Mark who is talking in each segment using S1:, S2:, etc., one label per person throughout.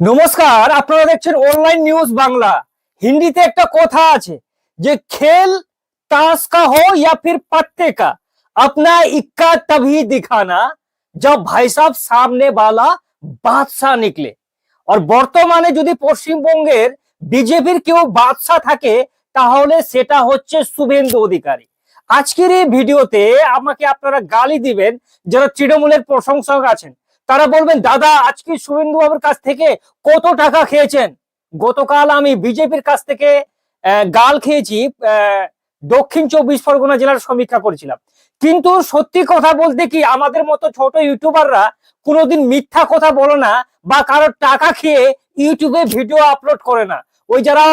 S1: নমস্কার আপনারা দেখছেন অনলাইন নিউজ বাংলা হিন্দিতে একটা কথা আছে যে খেল ताश का हो या फिर पत्ते का अपना इक्का तभी दिखाना जब भाई साहब सामने वाला বাদশাহ নিকলে আর বর্তমানে যদি পশ্চিমবঙ্গের বিজেপির কেউ বাদশাহ থাকে তাহলে সেটা হচ্ছে শুভেন্দু অধিকারী আজকের এই ভিডিওতে আমাকে আপনারা গালি দিবেন যারা তৃণমূলের প্রশংসক আছেন তারা বলবেন, দাদা, আজকে শুভেন্দু বাবুর কাছ থেকে কত টাকা খেয়েছেন? গতকাল আমি বিজেপির কাছ থেকে গাল খেয়েছি দক্ষিণ চব্বিশ পরগনা জেলার সমীক্ষা করেছিলাম। কিন্তু সত্যি কথা বলতে কি, আমাদের মতো ছোট ইউটিউবাররা কোনোদিন মিথ্যা কথা বলো না বা কারোর টাকা খেয়ে ইউটিউবে ভিডিও আপলোড করে না। ওই যারা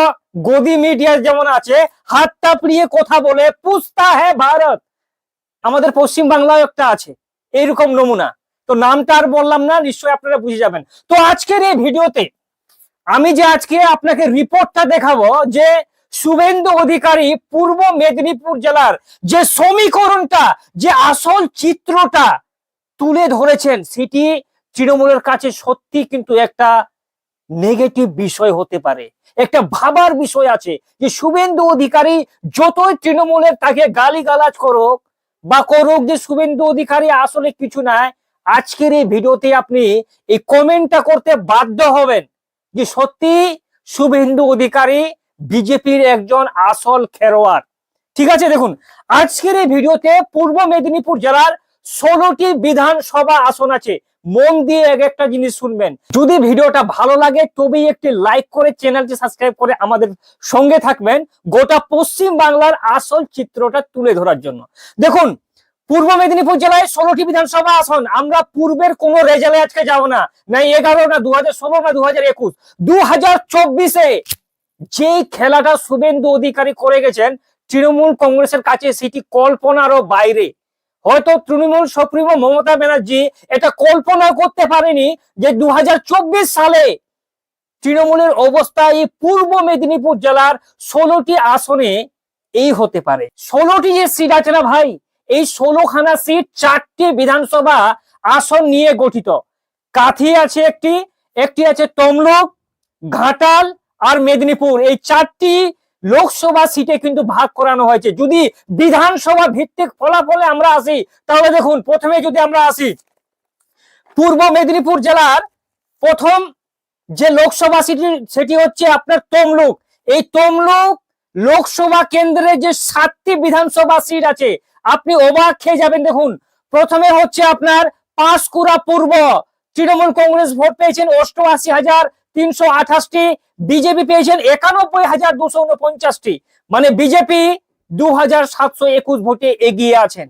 S1: গদি মিডিয়া যেমন আছে হাত টাপড়িয়ে কথা বলে, পুস্তা হ্যাঁ ভারত! আমাদের পশ্চিম বাংলায় একটা আছে এইরকম নমুনা। তো নামটা আর বললাম না, নিশ্চয়ই আপনারা বুঝে যাবেন। তো আজকের এই ভিডিওতে আমি যে আজকে আপনাকে রিপোর্টটা দেখাবো যে শুভেন্দু অধিকারী পূর্ব মেদিনীপুর জেলার যে সমীকরণটা, যে আসল চিত্রটা তুলে ধরেছেন, সেটি তৃণমূলের কাছে সত্যি কিন্তু একটা নেগেটিভ বিষয় হতে পারে। একটা ভাবার বিষয় আছে যে শুভেন্দু অধিকারী যতই তৃণমূলের তাকে গালিগালাজ করুক বা করুক যে শুভেন্দু অধিকারী আসলে কিছু নাই আজকের এই ভিডিওতে আপনি এই কমেন্টটা করতে বাধ্য হবেন যে সত্যি শুভেন্দু অধিকারী বিজেপির একজন আসল খেলোয়াড় ঠিক আছে, দেখুন, আজকের এই ভিডিওতে পূর্ব মেদিনীপুর জেলার ষোলোটি বিধানসভা আসন আছে। মন দিয়ে এক একটা জিনিস শুনবেন। যদি ভিডিওটা ভালো লাগে, তবেই একটি লাইক করে চ্যানেলটি সাবস্ক্রাইব করে আমাদের সঙ্গে থাকবেন গোটা পশ্চিম বাংলার আসল চিত্রটা তুলে ধরার জন্য। দেখুন পূর্ব মেদিনীপুর জেলায় ষোলোটি বিধানসভা আসন। আমরা পূর্বের কোন রেজাল্টে আজকে যাব না। না এগারো, না দু হাজার ষোলো, না দু হাজার একুশ। দু হাজার চব্বিশে যে খেলাটা শুভেন্দু অধিকারী করে গেছেন, তৃণমূল কংগ্রেসের কাছে সেটি কল্পনারও বাইরে। হয়তো তৃণমূল সুপ্রিমো মমতা ব্যানার্জি এটা কল্পনা করতে পারেনি যে দু হাজার চব্বিশ সালে তৃণমূলের অবস্থা এই পূর্ব মেদিনীপুর জেলার ষোলোটি আসনে এই হতে পারে। ষোলোটি যে সিট আছে না ভাই এই ষোলোখানা সিট চারটি বিধানসভা আসন নিয়ে গঠিত। কাথি আছে একটি একটি আছে তমলুক, ঘাটাল আর মেদিনীপুর। এই চারটি লোকসভা সিটে কিন্তু ভাগ করানো হয়েছে। যদি বিধানসভা ভিত্তিক ফলাফলে আমরা আসি, তাহলে দেখুন, প্রথমে যদি আমরা আসি, পূর্ব মেদিনীপুর জেলার প্রথম যে লোকসভা সিটি, সেটি হচ্ছে আপনার তমলুক। এই তমলুক লোকসভা কেন্দ্রে যে সাতটি বিধানসভা সিট আছে আপনি অবাক খেয়ে যাবেন দেখুন। প্রথমে হচ্ছে আপনার পাঁশকুড়া পূর্ব। তৃণমূল কংগ্রেস ভোট পেয়েছেন অষ্টআশি হাজার তিনশো আঠাশটি, বিজেপি পেয়েছেন একানব্বই হাজার দুশো উনপঞ্চাশটি। মানে বিজেপি দু হাজার সাতশো একুশ ভোটে এগিয়ে আছেন।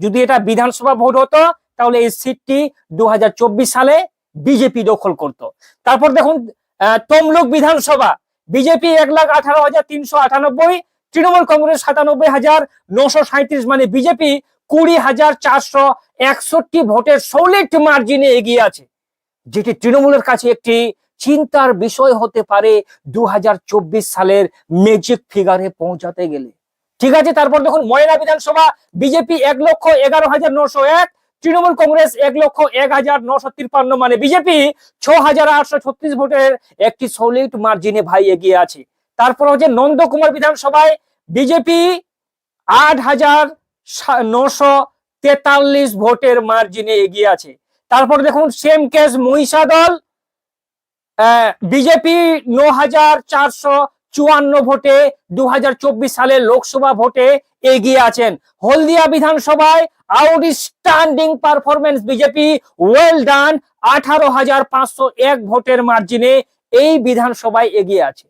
S1: যদি এটা বিধানসভা ভোট হতো, তাহলে এই সিটটি দু হাজার চব্বিশ সালে বিজেপি দখল করত। তারপর দেখুন তমলুক বিধানসভা। বিজেপি এক লাখ আঠারো হাজার তিনশো আটানব্বই তৃণমূল কংগ্রেস সাতানব্বই হাজার নশো সাঁত্রিশ মানে বিজেপি কুড়ি হাজার চারশো একষট্টি ভোটের সলিড মার্জিনে এগিয়ে আছে, যেটি তৃণমূলের কাছে একটি চিন্তার বিষয় হতে পারে দু সালের ম্যাজিক ফিগারে পৌঁছাতে গেলে। ঠিক আছে, তারপর দেখুন, ময়না বিধানসভা, বিজেপি এক লক্ষ এগারো হাজার নশো এক, তৃণমূল কংগ্রেস এক লক্ষ এক হাজার নশো তিপ্পান্ন মানে বিজেপি ছ হাজার আটশো ছত্রিশ ভোটের একটি সলিড মার্জিনে ভাই এগিয়ে আছে। তারপর হচ্ছে নন্দকুমার বিধানসভায় বিজেপি আট হাজার নশো তেতাল্লিশ ভোটের মার্জিনে এগিয়ে আছে। তারপর দেখুন সেম কেস মহিষাদল বিজেপি ন হাজার চারশো চুয়ান্ন ভোটে দু সালের লোকসভা ভোটে এগিয়ে আছেন। হলদিয়া বিধানসভায় outstanding performance BJP well done আঠারো হাজার পাঁচশো এক ভোটের মার্জিনে এই বিধানসভায় এগিয়ে আছে।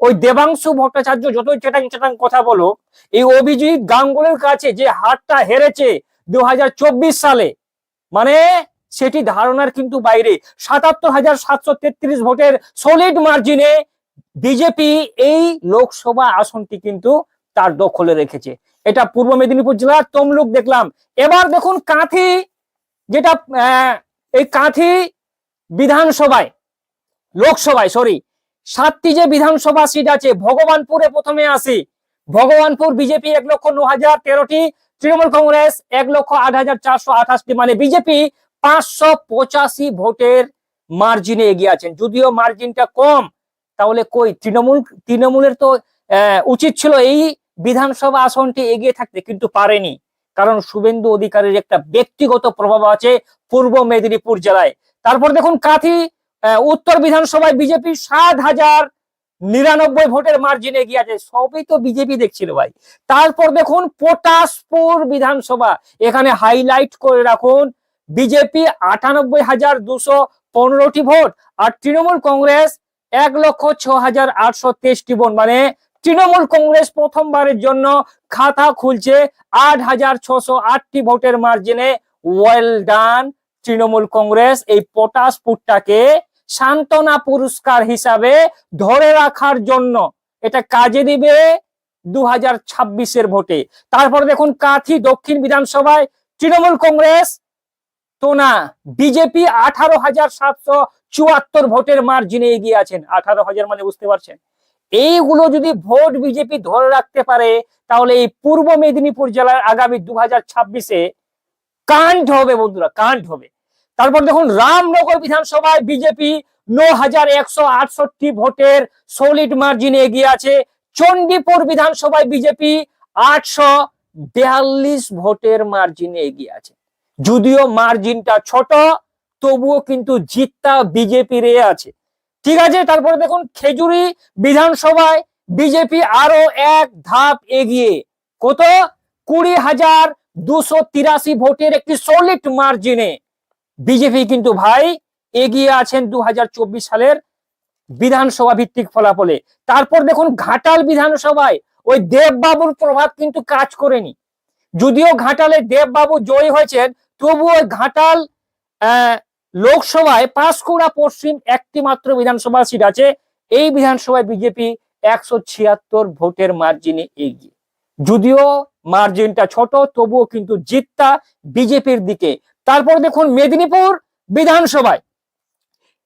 S1: ওই দেবাংশু ভট্টাচার্য যতই চেটাং চেটাং কথা বলো, এই অভিজিৎ গাঙ্গুলির কাছে যে হারটা হেরেছে দু হাজার চব্বিশ সালে মানে সেটি ধারণার কিন্তু বাইরে। সাতাত্তর হাজার সাতশো তেত্রিশ ভোটের সলিড মার্জিনে বিজেপি এই লোকসভা আসনটি কিন্তু তার দখলে রেখেছে। এটা পূর্ব মেদিনীপুর জেলার তমলুক দেখলাম। এবার দেখুন কাঁথি, যেটা এই কাঁথি বিধানসভায়, লোকসভায় সরি সাতটি যে বিধানসভা সিট আছে, ভগবানপুরে প্রথমে আসি। ভগবানপুর বিজেপি এক লক্ষ ন হাজার তেরোটি, তৃণমূল কংগ্রেস এক লক্ষ আট হাজার চারশো আঠাশটি মানে বিজেপি পাঁচশো পঁচাশি ভোটের মার্জিনে এগিয়ে আছেন। যদিও মার্জিনটা কম, তাহলে কই? তৃণমূল, তৃণমূলের তো উচিত ছিল এই বিধানসভা আসনটি এগিয়ে থাকতে, কিন্তু পারেনি। কারণ শুভেন্দু অধিকারীর একটা ব্যক্তিগত প্রভাব আছে পূর্ব মেদিনীপুর জেলায়। তারপর দেখুন কাথি উত্তর বিধানসভায় বিজেপি সাত হাজার নিরানব্বই ভোটের মার্জিনে এগিয়ে আছে সবই তো বিজেপি দেখছিল ভাই। তারপর দেখুন পটাশপুর বিধানসভা। এখানে হাইলাইট করে রাখুন, বিজেপি আটানব্বই হাজার দুশো পনেরোটি ভোট আর তৃণমূল কংগ্রেস এক লক্ষ ছ হাজার আটশো তেইশটি ভোট। মানে তৃণমূল কংগ্রেস প্রথমবারের জন্য খাতা খুলছে আট হাজার ছশো আটটি ভোটের মার্জিনে ওয়েল ডান তৃণমূল কংগ্রেস। এই পটাশপুরটাকে সান্ত্বনা পুরস্কার হিসাবে ধরে রাখার জন্য এটা কাজে দিবে দু হাজার ভোটে। তারপর দেখুন কাথি দক্ষিণ বিধানসভায় তৃণমূল কংগ্রেস, তো না, বিজেপি আঠারো হাজার সাতশো চুয়াত্তর ভোটের মার্জিনে এগিয়ে আছেন। আঠারো হাজার মানে বুঝতে পারছেন? এইগুলো যদি ভোট বিজেপি ধরে রাখতে পারে, তাহলে এই পূর্ব মেদিনীপুর জেলার আগামী দু হাজার ছাব্বিশে কাণ্ড হবে বন্ধুরা, কাণ্ড হবে। তারপর দেখুন রামনগর বিধানসভায় বিজেপি ন হাজার একশো আটষট্টি ভোটের সলিড মার্জিনে এগিয়ে আছে। চণ্ডীপুর বিধানসভায় বিজেপি আটশো বিয়াল্লিশ ভোটের মার্জিনে এগিয়ে আছে। যদিও মার্জিনটা ছোট, তবুও কিন্তু জিতটা বিজেপির এ আছে। ঠিক আছে, তারপরে দেখুন খেজুরি বিধানসভায় বিজেপি আরও এক ধাপ এগিয়ে। কত? কুড়ি হাজার দুশো তিরাশি ভোটের একটি সলিড মার্জিনে বিজেপি কিন্তু ভাই এগিয়ে আছেন দু হাজার চব্বিশ সালের বিধানসভা ভিত্তিক ফলাফলে। তারপর দেখুন ঘাটাল বিধানসভায় ওই দেববাবুর প্রভাব কিন্তু কাজ করেনি। যদিও ঘাটালে দেববাবু জয়ী হয়েছেন তবুও ঘাটাল লোকসভায় পাঁশকুড়া পশ্চিম একটি মাত্র বিধানসভা সিট আছে। এই বিধানসভায় বিজেপি একশো ছিয়াত্তর ভোটের মার্জিনে এগিয়ে। যদিও মার্জিনটা ছোট, তবুও কিন্তু জিতটা বিজেপির দিকে। তারপর দেখুন মেদিনীপুর বিধানসভায়।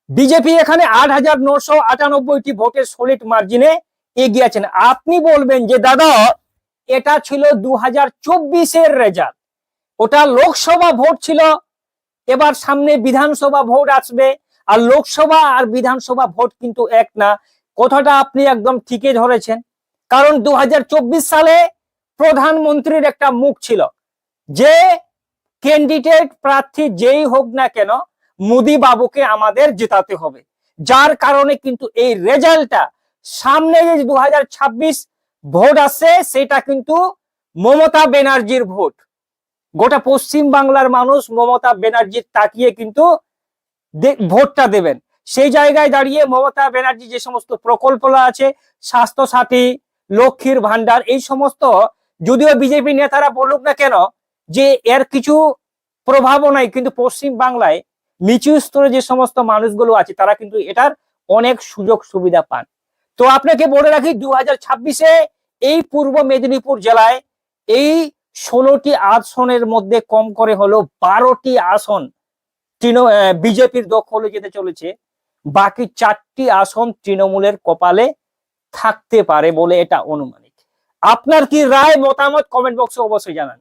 S1: বিজেপি এখানে আট হাজার নশো আটানব্বইটি ভোটের সলিড মার্জিনে এগিয়ে আছেন। আপনি বলবেন যে, দাদা, এটা ছিল দু হাজার চব্বিশের রেজাল্ট ওটা লোকসভা ভোট ছিল। এবার সামনে বিধানসভা ভোট আসবে। আর লোকসভা আর বিধানসভা ভোট কিন্তু এক না। কথাটা আপনি একদম ঠিকই ধরেছেন। কারণ দু হাজার চব্বিশ সালে প্রধানমন্ত্রীর একটা মুখ ছিল যে ক্যান্ডিডেট প্রার্থী যেই হোক না কেন, মোদি বাবুকে আমাদের জেতাতে হবে। যার কারণে কিন্তু এই রেজাল্টটা সামনে যে দু হাজার ছাব্বিশ ভোট আসছে সেটা কিন্তু মমতা ব্যানার্জির ভোট। গোটা পশ্চিম বাংলার মানুষ মমতা ব্যানার্জির তাকিয়ে কিন্তু ভোটটা দেবেন। সেই জায়গায় দাঁড়িয়ে মমতা ব্যানার্জি যে সমস্ত প্রকল্পগুলো আছে স্বাস্থ্য সাথী লক্ষ্মীর ভান্ডার এই সমস্ত, যদিও বিজেপি নেতারা বলুক না কেন যে এর কিছু প্রভাবও নাই, কিন্তু পশ্চিম বাংলায় নিচু স্তরে যে সমস্ত মানুষগুলো আছে, তারা কিন্তু এটার অনেক সুযোগ সুবিধা পান। তো আপনাকে বলে রাখি দু হাজার ছাব্বিশে এই পূর্ব মেদিনীপুর জেলায় এই ষোলোটি আসনের মধ্যে কম করে হলো বারোটি আসন তৃণ বিজেপির দখলে যেতে চলেছে। বাকি চারটি আসন তৃণমূলের কপালে থাকতে পারে বলে এটা অনুমানিক। আপনার কি রায়, মতামত কমেন্ট বক্সে অবশ্যই জানান।